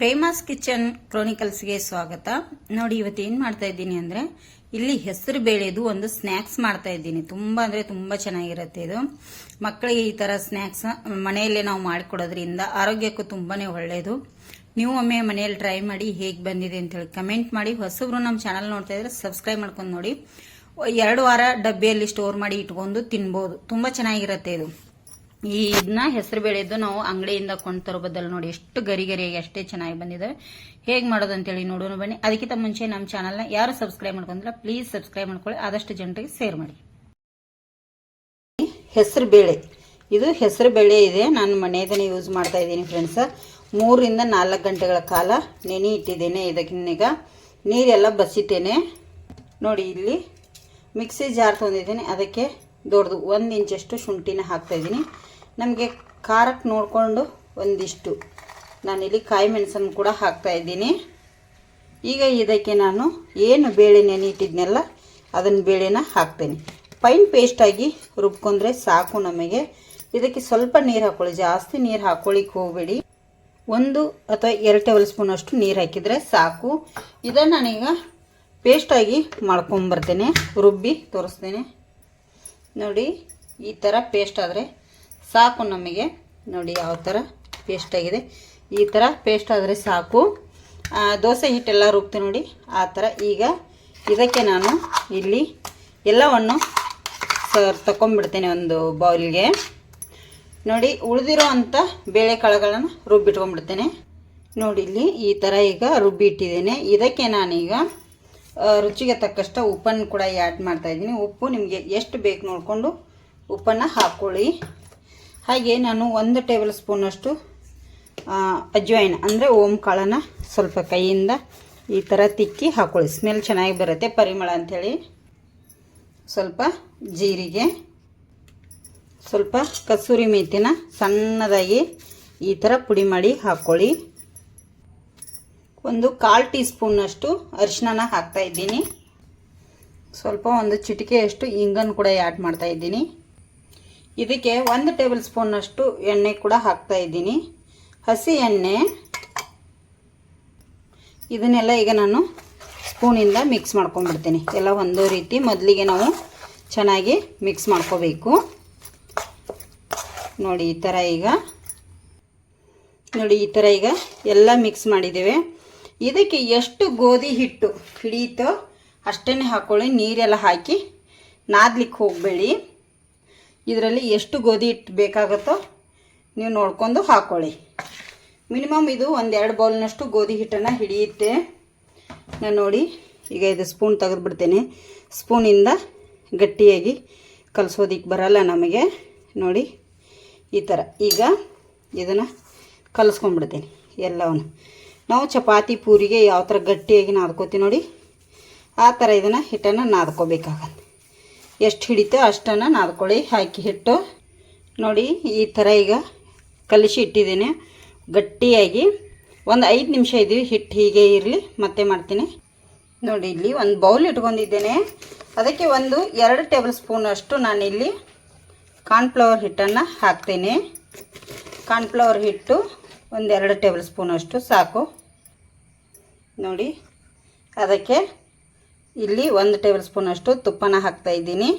ಪ್ರೇಮಾಸ್ kitchen ಕ್ರೋನಿಕಲ್ಸ್ಗೆ ಸ್ವಾಗತ. ನೋಡಿ, ಇವತ್ತು ಏನು ಮಾಡ್ತಾ ಇದ್ದೀನಿ ಅಂದರೆ, ಇಲ್ಲಿ ಹೆಸರು ಬೇಳೆದು ಒಂದು ಸ್ನ್ಯಾಕ್ಸ್ ಮಾಡ್ತಾ ಇದ್ದೀನಿ. ತುಂಬ ಅಂದರೆ ತುಂಬ ಚೆನ್ನಾಗಿರುತ್ತೆ ಇದು. ಮಕ್ಕಳಿಗೆ ಈ ಥರ ಸ್ನ್ಯಾಕ್ಸ್ ಮನೆಯಲ್ಲೇ ನಾವು ಮಾಡಿಕೊಡೋದ್ರಿಂದ ಆರೋಗ್ಯಕ್ಕೂ ತುಂಬಾನೇ ಒಳ್ಳೆಯದು ನೀವು ಒಮ್ಮೆ ಮನೆಯಲ್ಲಿ ಟ್ರೈ ಮಾಡಿ ಹೇಗೆ ಬಂದಿದೆ ಅಂತೇಳಿ ಕಮೆಂಟ್ ಮಾಡಿ. ಹೊಸಬ್ರು ನಮ್ಮ ಚಾನಲ್ ನೋಡ್ತಾ ಇದ್ರೆ ಸಬ್ಸ್ಕ್ರೈಬ್ ಮಾಡ್ಕೊಂಡು ನೋಡಿ. ಎರಡು ವಾರ ಡಬ್ಬಿಯಲ್ಲಿ ಸ್ಟೋರ್ ಮಾಡಿ ಇಟ್ಕೊಂಡು ತಿನ್ಬೋದು. ತುಂಬ ಚೆನ್ನಾಗಿರುತ್ತೆ ಇದು. ಈ ಇದನ್ನ ಹೆಸರು ಬೇಳೆದ್ದು ನಾವು ಅಂಗಡಿಯಿಂದ ಕೊಂಡು ತರೋ ಬದಲು ನೋಡಿ ಎಷ್ಟು ಗರಿ ಗರಿಯಾಗಿ ಅಷ್ಟೇ ಚೆನ್ನಾಗಿ ಬಂದಿದೆ. ಹೇಗೆ ಮಾಡೋದು ಅಂತೇಳಿ ನೋಡೋಣ ಬನ್ನಿ. ಅದಕ್ಕಿಂತ ಮುಂಚೆ ನಮ್ಮ ಚಾನಲ್ನ ಯಾರು ಸಬ್ಸ್ಕ್ರೈಬ್ ಮಾಡ್ಕೊಂಡ್ರೆ ಪ್ಲೀಸ್ ಸಬ್ಸ್ಕ್ರೈಬ್ ಮಾಡ್ಕೊಳ್ಳಿ. ಆದಷ್ಟು ಜನರಿಗೆ ಸೇರ್ ಮಾಡಿ. ಹೆಸರು ಬೇಳೆ. ಇದು ಹೆಸರು ಬೇಳೆ ಇದೆ. ನಾನು ಮನೆಯದನ್ನೇ ಯೂಸ್ ಮಾಡ್ತಾ ಇದ್ದೀನಿ ಫ್ರೆಂಡ್ಸ್ ಮೂರರಿಂದ ನಾಲ್ಕು ಗಂಟೆಗಳ ಕಾಲ ನೆನೆ ಇಟ್ಟಿದ್ದೇನೆ ಇದಕ್ಕಿನ್ನೀಗ. ನೀರೆಲ್ಲ ಬಸಿತೇನೆ. ನೋಡಿ ಇಲ್ಲಿ ಮಿಕ್ಸಿ ಜಾರ್ ತಂದಿದ್ದೀನಿ. ಅದಕ್ಕೆ ದೊಡ್ಡದು. ಒಂದು ಇಂಚಷ್ಟು ಶುಂಠಿನ ಹಾಕ್ತಾಯಿದ್ದೀನಿ ನಮಗೆ ಖಾರಕ್ಕೆ ನೋಡಿಕೊಂಡು ಒಂದಿಷ್ಟು. ನಾನಿಲ್ಲಿ ಕಾಯಿ ಮೆಣಸನ್ನು ಕೂಡ ಹಾಕ್ತಾಯಿದ್ದೀನಿ ಈಗ ಇದಕ್ಕೆ ನಾನು ಏನು ಬೇಳೆ ನೆನೆಯಿಟ್ಟಿದ್ನೆಲ್ಲ ಅದನ್ನು ಬೇಳೆನ ಹಾಕ್ತೇನೆ. ಫೈನ್ ಪೇಸ್ಟಾಗಿ ರುಬ್ಕೊಂಡ್ರೆ ಸಾಕು ನಮಗೆ. ಇದಕ್ಕೆ ಸ್ವಲ್ಪ ನೀರು ಹಾಕ್ಕೊಳ್ಳಿ ಜಾಸ್ತಿ ನೀರು ಹಾಕ್ಕೊಳ್ಳಿಕ್ಕೆ ಹೋಗಬೇಡಿ. ಒಂದು ಅಥವಾ ಎರಡು ಟೇಬಲ್ ಸ್ಪೂನ್ ಅಷ್ಟು ನೀರು ಹಾಕಿದರೆ ಸಾಕು. ಇದನ್ನು ನಾನೀಗ ಪೇಸ್ಟಾಗಿ ಮಾಡ್ಕೊಂಬರ್ತೇನೆ. ರುಬ್ಬಿ ತೋರಿಸ್ತೇನೆ. ನೋಡಿ, ಈ ಥರ ಪೇಸ್ಟ್ ಆದರೆ ಸಾಕು ನಮಗೆ. ನೋಡಿ ಯಾವ ಥರ ಪೇಸ್ಟ್ ಆಗಿದೆ. ಈ ಥರ ಪೇಸ್ಟ್ ಆದರೆ ಸಾಕು. ದೋಸೆ ಹಿಟ್ಟೆಲ್ಲ ರುಬ್ತೀನಿ ನೋಡಿ, ಆ ಥರ ಈಗ ಇದಕ್ಕೆ ನಾನು ಇಲ್ಲಿ ಎಲ್ಲವನ್ನು ಸರ್ ತಗೊಂಡ್ಬಿಡ್ತೇನೆ ಒಂದು ಬೌಲ್ಗೆ ನೋಡಿ ಉಳಿದಿರೋ ಅಂಥ ಬೇಳೆಕಾಳುಗಳನ್ನು ರುಬ್ಬಿಟ್ಕೊಂಡ್ಬಿಡ್ತೇನೆ. ನೋಡಿ, ಇಲ್ಲಿ ಈ ಥರ ಈಗ ರುಬ್ಬಿ ಇಟ್ಟಿದ್ದೇನೆ ಇದಕ್ಕೆ ನಾನೀಗ ರುಚಿಗೆ ತಕ್ಕಷ್ಟು ಉಪ್ಪನ್ನು ಕೂಡ ಆ್ಯಡ್ ಮಾಡ್ತಾ ಇದ್ದೀನಿ. ಉಪ್ಪು ನಿಮಗೆ ಎಷ್ಟು ಬೇಕು ನೋಡಿಕೊಂಡು ಉಪ್ಪನ್ನು ಹಾಕ್ಕೊಳ್ಳಿ ಹಾಗೆ ನಾನು ಒಂದು ಟೇಬಲ್ ಸ್ಪೂನಷ್ಟು ಅಜ್ವೈನ್ ಅಂದರೆ ಓಂ ಕಾಳನ್ನು ಸ್ವಲ್ಪ ಕೈಯಿಂದ ಈ ಥರ ತಿಕ್ಕಿ ಹಾಕ್ಕೊಳ್ಳಿ ಸ್ಮೆಲ್ ಚೆನ್ನಾಗಿ ಬರುತ್ತೆ ಪರಿಮಳ ಅಂಥೇಳಿ ಸ್ವಲ್ಪ ಜೀರಿಗೆ, ಸ್ವಲ್ಪ ಕಸೂರಿ ಮೆಥಿನ ಸಣ್ಣದಾಗಿ ಈ ಥರ ಪುಡಿ ಮಾಡಿ ಹಾಕ್ಕೊಳ್ಳಿ ಒಂದು ಕಾಲು ಟೀ ಸ್ಪೂನಷ್ಟು ಅರಿಶಿನ ಹಾಕ್ತಾ ಇದ್ದೀನಿ. ಸ್ವಲ್ಪ ಒಂದು ಚಿಟಿಕೆಯಷ್ಟು ಇಂಗನ್ನು ಕೂಡ ಆ್ಯಡ್ ಮಾಡ್ತಾ ಇದ್ದೀನಿ. ಇದಕ್ಕೆ ಒಂದು ಟೇಬಲ್ ಸ್ಪೂನಷ್ಟು ಎಣ್ಣೆ ಕೂಡ ಹಾಕ್ತಾ ಇದ್ದೀನಿ. ಹಸಿ ಎಣ್ಣೆ. ಇದನ್ನೆಲ್ಲ ಈಗ ನಾನು ಸ್ಪೂನಿಂದ ಮಿಕ್ಸ್ ಮಾಡ್ಕೊಂಡ್ಬಿಡ್ತೀನಿ. ಎಲ್ಲ ಒಂದೇ ರೀತಿ ಮೊದಲಿಗೆ ನಾವು ಚೆನ್ನಾಗಿ ಮಿಕ್ಸ್ ಮಾಡ್ಕೋಬೇಕು. ನೋಡಿ, ಈ ಥರ ಈಗ ನೋಡಿ ಈ ಥರ ಈಗ ಎಲ್ಲ ಮಿಕ್ಸ್ ಮಾಡಿದ್ದೇವೆ. ಇದಕ್ಕೆ ಎಷ್ಟು ಗೋಧಿ ಹಿಟ್ಟು ಹಿಡಿಯಿತೋ ಅಷ್ಟೇ ಹಾಕ್ಕೊಳ್ಳಿ ನೀರೆಲ್ಲ ಹಾಕಿ ನಾದ್ಲಿಕ್ಕೆ ಹೋಗಬೇಡಿ. ಇದರಲ್ಲಿ ಎಷ್ಟು ಗೋಧಿ ಹಿಟ್ಟು ಬೇಕಾಗುತ್ತೋ ನೀವು ನೋಡ್ಕೊಂಡು ಹಾಕ್ಕೊಳ್ಳಿ ಮಿನಿಮಮ್ ಇದು ಒಂದೆರಡು ಬೌಲ್ನಷ್ಟು ಗೋಧಿ ಹಿಟ್ಟನ್ನು ಹಿಡಿಯುತ್ತೆ. ನಾನು ನೋಡಿ ಈಗ ಇದು ಸ್ಪೂನ್ ತೆಗೆದುಬಿಡ್ತೇನೆ ಸ್ಪೂನಿಂದ ಗಟ್ಟಿಯಾಗಿ ಕಲಿಸೋದಿಕ್ಕೆ ಬರಲ್ಲ ನಮಗೆ. ನೋಡಿ ಈ ಥರ ಈಗ ಇದನ್ನು ಕಲಿಸ್ಕೊಂಡ್ಬಿಡ್ತೀನಿ ಎಲ್ಲವನ್ನು. ನಾವು ಚಪಾತಿ ಪೂರಿಗೆ ಯಾವ ಥರ ಗಟ್ಟಿಯಾಗಿ ನಾದ್ಕೋತೀವಿ ನೋಡಿ, ಆ ಥರ ಇದನ್ನು ಹಿಟ್ಟನ್ನು ನಾದ್ಕೋಬೇಕಾಗತ್ತೆ. ಎಷ್ಟು ಹಿಡಿತೋ ಅಷ್ಟನ್ನು ನಾದ್ಕೊಳ್ಳಿ, ಹಾಕಿ ಹಿಟ್ಟು. ನೋಡಿ, ಈ ಥರ ಈಗ ಕಲಿಸಿ ಇಟ್ಟಿದ್ದೀನಿ. ಗಟ್ಟಿಯಾಗಿ ಒಂದು ಐದು ನಿಮಿಷ ಇದ್ದೀವಿ, ಹಿಟ್ಟು ಹೀಗೆ ಇರಲಿ, ಮತ್ತೆ ಮಾಡ್ತೀನಿ. ನೋಡಿ, ಇಲ್ಲಿ ಒಂದು ಬೌಲ್ ಇಟ್ಕೊಂಡಿದ್ದೇನೆ. ಅದಕ್ಕೆ ಒಂದು ಎರಡು ಟೇಬಲ್ ಸ್ಪೂನ್ ಅಷ್ಟು ನಾನಿಲ್ಲಿ ಕಾರ್ನ್ಫ್ಲವರ್ ಹಿಟ್ಟನ್ನು ಹಾಕ್ತೇನೆ. ಕಾರ್ನ್ಫ್ಲವರ್ ಹಿಟ್ಟು ಒಂದೆರಡು ಟೇಬಲ್ ಸ್ಪೂನ್ ಅಷ್ಟು, ಸಾಕು. ನೋಡಿ, ಅದಕ್ಕೆ ಇಲ್ಲಿ ಒಂದು ಟೇಬಲ್ ಸ್ಪೂನ್ ಅಷ್ಟು ತುಪ್ಪನ ಹಾಕ್ತಾ ಇದ್ದೀನಿ.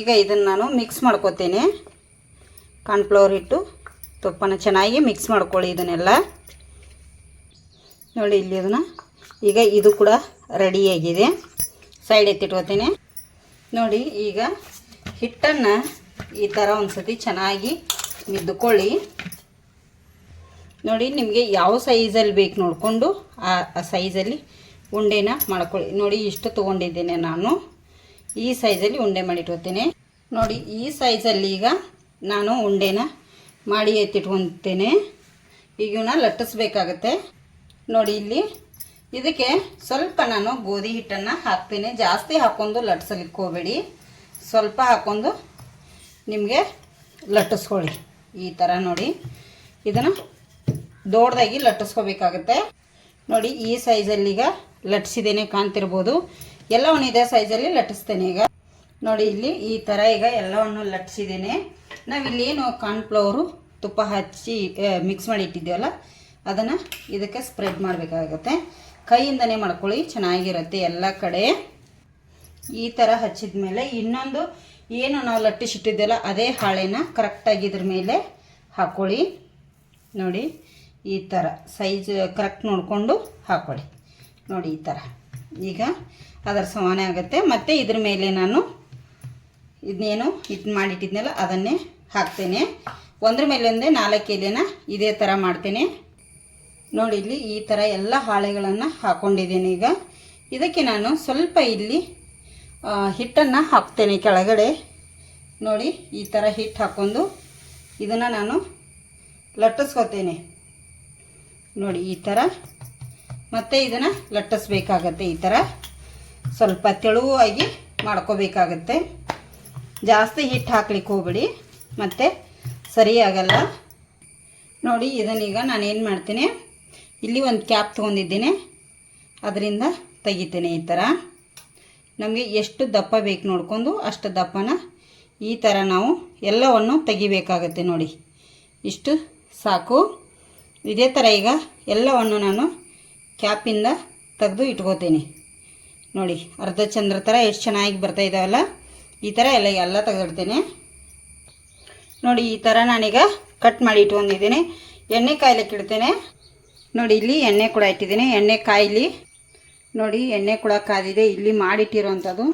ಈಗ ಇದನ್ನು ನಾನು ಮಿಕ್ಸ್ ಮಾಡ್ಕೋತೀನಿ. ಕಾರ್ನ್ಫ್ಲವರ್ ಹಿಟ್ಟು, ತುಪ್ಪನ ಚೆನ್ನಾಗಿ ಮಿಕ್ಸ್ ಮಾಡ್ಕೊಳ್ಳಿ ಇದನ್ನೆಲ್ಲ. ನೋಡಿ, ಇಲ್ಲಿ ಅದನ್ನು ಈಗ ಇದು ಕೂಡ ರೆಡಿಯಾಗಿದೆ ಸೈಡ್ ಎತ್ತಿಟ್ಕೋತೀನಿ. ನೋಡಿ, ಈಗ ಹಿಟ್ಟನ್ನು ಈ ಥರ ಒಂದು ಸತಿ ಚೆನ್ನಾಗಿ ಮಿದ್ದುಕೊಳ್ಳಿ ನೋಡಿ, ನಿಮಗೆ ಯಾವ ಸೈಜಲ್ಲಿ ಬೇಕು ನೋಡಿಕೊಂಡು ಆ ಸೈಜಲ್ಲಿ ಉಂಡೆನ ಮಾಡ್ಕೊಳ್ಳಿ. ನೋಡಿ, ಇಷ್ಟು ತೊಗೊಂಡಿದ್ದೇನೆ ನಾನು. ಈ ಸೈಜಲ್ಲಿ ಉಂಡೆ ಮಾಡಿಟ್ಕೋತೇನೆ ನೋಡಿ, ಈ ಸೈಜಲ್ಲಿ ಈಗ ನಾನು ಉಂಡೆನ ಮಾಡಿ ಎತ್ತಿಟ್ಕೊತೇನೆ. ಈಗ ಇವನ್ನ ಲಟ್ಟಿಸ್ಬೇಕಾಗತ್ತೆ. ನೋಡಿ, ಇಲ್ಲಿ ಇದಕ್ಕೆ ಸ್ವಲ್ಪ ನಾನು ಗೋಧಿ ಹಿಟ್ಟನ್ನು ಹಾಕ್ತೇನೆ. ಜಾಸ್ತಿ ಹಾಕ್ಕೊಂಡು ಲಟ್ಸಲಿಕ್ಕೆ ಹೋಗಬೇಡಿ ಸ್ವಲ್ಪ ಹಾಕ್ಕೊಂಡು ನಿಮಗೆ ಲಟ್ಟಿಸ್ಕೊಳ್ಳಿ. ಈ ಥರ ನೋಡಿ. ಇದನ್ನು ದೊಡ್ಡದಾಗಿ ಲಟ್ಟಿಸ್ಕೋಬೇಕಾಗತ್ತೆ. ನೋಡಿ, ಈ ಸೈಜಲ್ಲಿ ಈಗ ಲಟ್ಟಿಸಿದ್ದೇನೆ ಕಾಣ್ತಿರ್ಬೋದು. ಎಲ್ಲವನ್ನು ಇದೇ ಸೈಜಲ್ಲಿ ಲಟ್ಟಿಸ್ತೇನೆ ಈಗ. ನೋಡಿ, ಇಲ್ಲಿ ಈ ಥರ ಈಗ ಎಲ್ಲವನ್ನು ಲಟ್ಟಿಸಿದ್ದೇನೆ ನಾವಿಲ್ಲಿ ಏನು ಕಾರ್ನ್ಫ್ಲವರು ತುಪ್ಪ ಹಚ್ಚಿ ಮಿಕ್ಸ್ ಮಾಡಿ ಇಟ್ಟಿದ್ದೇವಲ್ಲ, ಅದನ್ನು ಇದಕ್ಕೆ ಸ್ಪ್ರೆಡ್ ಮಾಡಬೇಕಾಗತ್ತೆ. ಕೈಯಿಂದನೇ ಮಾಡ್ಕೊಳ್ಳಿ, ಚೆನ್ನಾಗಿರುತ್ತೆ ಎಲ್ಲ ಕಡೆ. ಈ ಥರ ಹಚ್ಚಿದ ಮೇಲೆ ಇನ್ನೊಂದು ಏನು ನಾವು ಲಟ್ಟಿಸಿಟ್ಟಿದ್ದೆಲ್ಲ ಅದೇ ಹಾಳೆನ ಕರೆಕ್ಟಾಗಿ ಇದ್ರ ಮೇಲೆ ಹಾಕ್ಕೊಳ್ಳಿ ನೋಡಿ, ಈ ಥರ ಸೈಜ್ ಕರೆಕ್ಟ್ ನೋಡಿಕೊಂಡು ಹಾಕ್ಕೊಳ್ಳಿ ನೋಡಿ, ಈ ಥರ ಈಗ ಅದರ ಸಮಾನ ಆಗುತ್ತೆ. ಮತ್ತು ಇದ್ರ ಮೇಲೆ ನಾನು ಇದನ್ನೇನು ಇದು ಮಾಡಿಟ್ಟಿದ್ನಲ್ಲ, ಅದನ್ನೇ ಹಾಕ್ತೇನೆ. ಒಂದ್ರ ಮೇಲೆ ಒಂದೇ ನಾಲ್ಕು ಎಲೆನ ಇದೇ ಥರ ಮಾಡ್ತೇನೆ. ನೋಡಿ, ಇಲ್ಲಿ ಈ ಥರ ಎಲ್ಲ ಹಾಳೆಗಳನ್ನು ಹಾಕ್ಕೊಂಡಿದ್ದೇನೆ ಈಗ. ಇದಕ್ಕೆ ನಾನು ಸ್ವಲ್ಪ ಇಲ್ಲಿ ಹಿಟ್ಟನ್ನು ಹಾಕ್ತೇನೆ ಕೆಳಗಡೆ. ನೋಡಿ, ಈ ಥರ ಹಿಟ್ಟು ಹಾಕ್ಕೊಂಡು ಇದನ್ನು ನಾನು ಲಟ್ಟಿಸ್ಕೊತೇನೆ. ನೋಡಿ, ಈ ಥರ ಮತ್ತು ಇದನ್ನು ಲಟ್ಟಿಸ್ಬೇಕಾಗತ್ತೆ, ಈ ಥರ ಸ್ವಲ್ಪ ತೆಳುವಾಗಿ ಮಾಡ್ಕೋಬೇಕಾಗತ್ತೆ. ಜಾಸ್ತಿ ಹಿಟ್ಟು ಹಾಕ್ಲಿಕ್ಕೆ ಹೋಗ್ಬೇಡಿ. ಮತ್ತು ಸರಿಯಾಗಲ್ಲ ನೋಡಿ ಇದನ್ನೀಗ ನಾನೇನು ಮಾಡ್ತೀನಿ, ಇಲ್ಲಿ ಒಂದು ಕ್ಯಾಪ್ ತೊಗೊಂಡಿದ್ದೀನಿ. ಅದರಿಂದ ತೆಗಿತೇನೆ ಈ ಥರ ನಮಗೆ ಎಷ್ಟು ದಪ್ಪ ಬೇಕು ನೋಡಿಕೊಂಡು ಅಷ್ಟು ದಪ್ಪನ ಈ ಥರ ನಾವು ಎಲ್ಲವನ್ನು ತೆಗಿಬೇಕಾಗತ್ತೆ ನೋಡಿ. ಇಷ್ಟು ಸಾಕು. ಇದೇ ಥರ ಈಗ ಎಲ್ಲವನ್ನು ನಾನು ಕ್ಯಾಪಿಂದ ತೆಗೆದು ಇಟ್ಕೋತೀನಿ. ನೋಡಿ, ಅರ್ಧ ಚಂದ್ರ ಥರ ಎಷ್ಟು ಚೆನ್ನಾಗಿ ಬರ್ತಾ ಇದ್ದಾವಲ್ಲ ಈ ಥರ ಎಲ್ಲ ಎಲ್ಲ ತೆಗೆದಿಡ್ತೇನೆ. ನೋಡಿ, ಈ ಥರ ನಾನೀಗ ಕಟ್ ಮಾಡಿ ಇಟ್ಕೊಂಡಿದ್ದೀನಿ. ಎಣ್ಣೆ ಕಾಯ್ಲಿಕ್ಕೆ ಇಡ್ತೇನೆ. ನೋಡಿ, ಇಲ್ಲಿ ಎಣ್ಣೆ ಕೂಡ ಇಟ್ಟಿದ್ದೀನಿ. ಎಣ್ಣೆ ಕಾಯ್ಲಿ ನೋಡಿ, ಎಣ್ಣೆ ಕೂಡ ಕಾದಿದೆ ಇಲ್ಲಿ ಮಾಡಿಟ್ಟಿರೋವಂಥದ್ದು.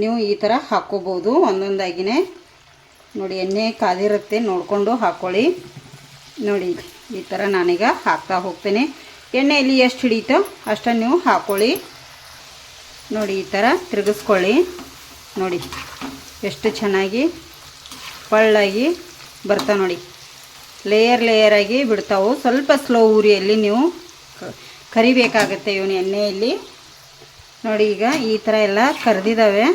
ನೀವು ಈ ಥರ ಹಾಕ್ಕೋಬೋದು, ಒಂದೊಂದಾಗಿನೇ. ನೋಡಿ, ಎಣ್ಣೆ ಕಾದಿರುತ್ತೆ, ನೋಡಿಕೊಂಡು ಹಾಕ್ಕೊಳ್ಳಿ ನೋಡಿ, ಈ ಥರ ನಾನೀಗ ಹಾಕ್ತಾ ಹೋಗ್ತೇನೆ. ಎಣ್ಣೆ ಇಲ್ಲಿ ಎಷ್ಟು ಹಿಡಿಯುತ್ತೋ ಅಷ್ಟನ್ನು ನೀವು ಹಾಕ್ಕೊಳ್ಳಿ ನೋಡಿ, ಈ ಥರ ತಿರುಗಿಸ್ಕೊಳ್ಳಿ. ನೋಡಿ, ಎಷ್ಟು ಚೆನ್ನಾಗಿ ಪಳ್ಳಾಗಿ ಬರ್ತಾ ನೋಡಿ. ಲೇಯರ್ ಲೇಯರಾಗಿ ಬಿಡ್ತಾವೆ. ಸ್ವಲ್ಪ ಸ್ಲೋ ಉರಿಯಲ್ಲಿ ನೀವು ಕರಿಬೇಕಾಗತ್ತೆ ಇವನು ಎಣ್ಣೆಯಲ್ಲಿ. ನೋಡಿ ಈಗ ಈ ಥರ ಎಲ್ಲ ಕರೆದಿದ್ದಾವೆ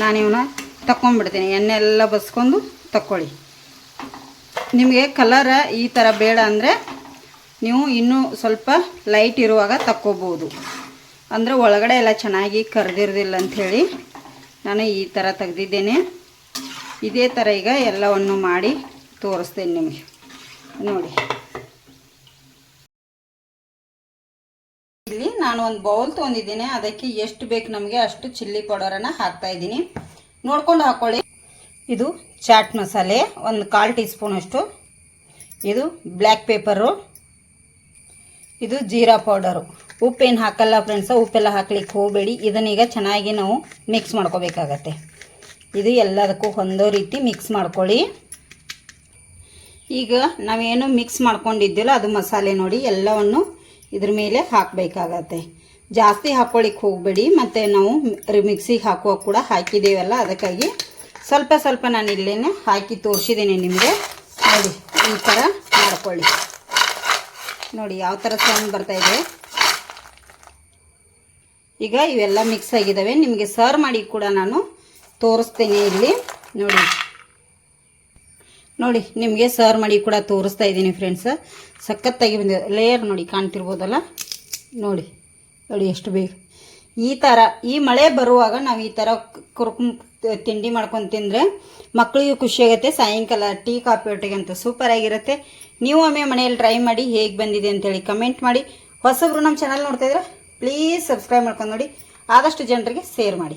ನಾನು ಇವನ್ನ ತಕ್ಕೊಂಡ್ಬಿಡ್ತೀನಿ. ಎಣ್ಣೆ ಎಲ್ಲ ಬಸ್ಕೊಂಡು ತಕ್ಕೊಳ್ಳಿ. ನಿಮಗೆ ಕಲರ ಈ ಥರ ಬೇಡ ಅಂದರೆ ನೀವು ಇನ್ನೂ ಸ್ವಲ್ಪ ಲೈಟ್ ಇರುವಾಗ ತಕ್ಕೋಬೋದು. ಅಂದರೆ ಒಳಗಡೆ ಎಲ್ಲ ಚೆನ್ನಾಗಿ ಕರೆದಿರೋದಿಲ್ಲ ಅಂಥೇಳಿ ನಾನು ಈ ಥರ ತೆಗ್ದಿದ್ದೇನೆ. ಇದೇ ಥರ ಈಗ ಎಲ್ಲವನ್ನು ಮಾಡಿ ತೋರಿಸ್ತೇನೆ ನಿಮಗೆ. ನೋಡಿ. ನಾನು ಒಂದು ಬೌಲ್ ತೊಗೊಂಡಿದ್ದೀನಿ. ಅದಕ್ಕೆ ಎಷ್ಟು ಬೇಕು ನಮಗೆ ಅಷ್ಟು ಚಿಲ್ಲಿ ಪೌಡರನ್ನು ಹಾಕ್ತಾ ಇದ್ದೀನಿ. ನೋಡ್ಕೊಂಡು ಹಾಕ್ಕೊಳ್ಳಿ ಇದು ಚಾಟ್ ಮಸಾಲೆ, ಒಂದು ಕಾಲು ಟೀ ಸ್ಪೂನಷ್ಟು ಇದು ಬ್ಲ್ಯಾಕ್ ಪೇಪರು. ಇದು ಜೀರಾ ಪೌಡರು. ಉಪ್ಪೇನು ಹಾಕಲ್ಲ ಫ್ರೆಂಡ್ಸ ಉಪ್ಪೆಲ್ಲ ಹಾಕ್ಲಿಕ್ಕೆ ಹೋಗಬೇಡಿ. ಇದನ್ನೀಗ ಚೆನ್ನಾಗಿ ನಾವು ಮಿಕ್ಸ್ ಮಾಡ್ಕೋಬೇಕಾಗತ್ತೆ. ಇದು ಎಲ್ಲದಕ್ಕೂ ಹೊಂದೋ ರೀತಿ ಮಿಕ್ಸ್ ಮಾಡ್ಕೊಳ್ಳಿ. ಈಗ ನಾವೇನು ಮಿಕ್ಸ್ ಮಾಡ್ಕೊಂಡಿದ್ದೀವಲ್ಲ ಅದು ಮಸಾಲೆ ನೋಡಿ ಎಲ್ಲವನ್ನು ಇದ್ರ ಮೇಲೆ ಹಾಕಬೇಕಾಗತ್ತೆ. ಜಾಸ್ತಿ ಹಾಕ್ಕೊಳ್ಳಿಕ್ಕೆ ಹೋಗಬೇಡಿ, ಮತ್ತು ನಾವು ಮಿಕ್ಸಿಗೆ ಹಾಕುವಾಗ ಕೂಡ ಹಾಕಿದ್ದೇವಲ್ಲ ಅದಕ್ಕಾಗಿ ಸ್ವಲ್ಪ ಸ್ವಲ್ಪ ನಾನು ಇಲ್ಲೇ ಹಾಕಿ ತೋರಿಸಿದ್ದೀನಿ ನಿಮಗೆ. ನೋಡಿ, ಈ ಥರ ಮಾಡ್ಕೊಳ್ಳಿ. ನೋಡಿ, ಯಾವ ಥರ ಸೌಂಡ್ ಇದೆ. ಈಗ ಇವೆಲ್ಲ ಮಿಕ್ಸ್ ಆಗಿದ್ದಾವೆ ನಿಮಗೆ ಸರ್ವ್ ಮಾಡಿ ಕೂಡ ನಾನು ತೋರಿಸ್ತೇನೆ ಇಲ್ಲಿ. ನೋಡಿ. ನೋಡಿ, ನಿಮಗೆ ಸರ್ವ್ ಮಾಡಿ ಕೂಡ ತೋರಿಸ್ತಾ ಇದ್ದೀನಿ ಫ್ರೆಂಡ್ಸ್ ಸಖತ್ತಾಗಿ ಬಂದಿದೆ. ಲೇಯರ್ ನೋಡಿ, ಕಾಣ್ತಿರ್ಬೋದಲ್ಲ? ನೋಡಿ ನೋಡಿ ಎಷ್ಟು ಬೇಗ. ಈ ಥರ ಈ ಮಳೆ ಬರುವಾಗ ನಾವು ಈ ಥರ ಕುರ್ಕುಮ್, ತಿಂಡಿ ಮಾಡ್ಕೊಂಡು ತಿಂದರೆ ಮಕ್ಕಳಿಗೂ ಖುಷಿಯಾಗುತ್ತೆ ಸಾಯಂಕಾಲ ಟೀ, ಕಾಫಿ ಒಟ್ಟಿಗೆ ಅಂತ ಸೂಪರ್ ಆಗಿರುತ್ತೆ. ನೀವು ಒಮ್ಮೆ ಮನೆಯಲ್ಲಿ ಟ್ರೈ ಮಾಡಿ ಹೇಗೆ ಬಂದಿದೆ ಅಂತೇಳಿ ಕಮೆಂಟ್ ಮಾಡಿ. ಹೊಸಬ್ರು ನಮ್ಮ ಚಾನಲ್ ನೋಡ್ತಾಯಿದ್ರೆ ಪ್ಲೀಸ್ ಸಬ್ಸ್ಕ್ರೈಬ್ ಮಾಡ್ಕೊಂಡು ನೋಡಿ. ಆದಷ್ಟು ಜನರಿಗೆ ಶೇರ್ ಮಾಡಿ.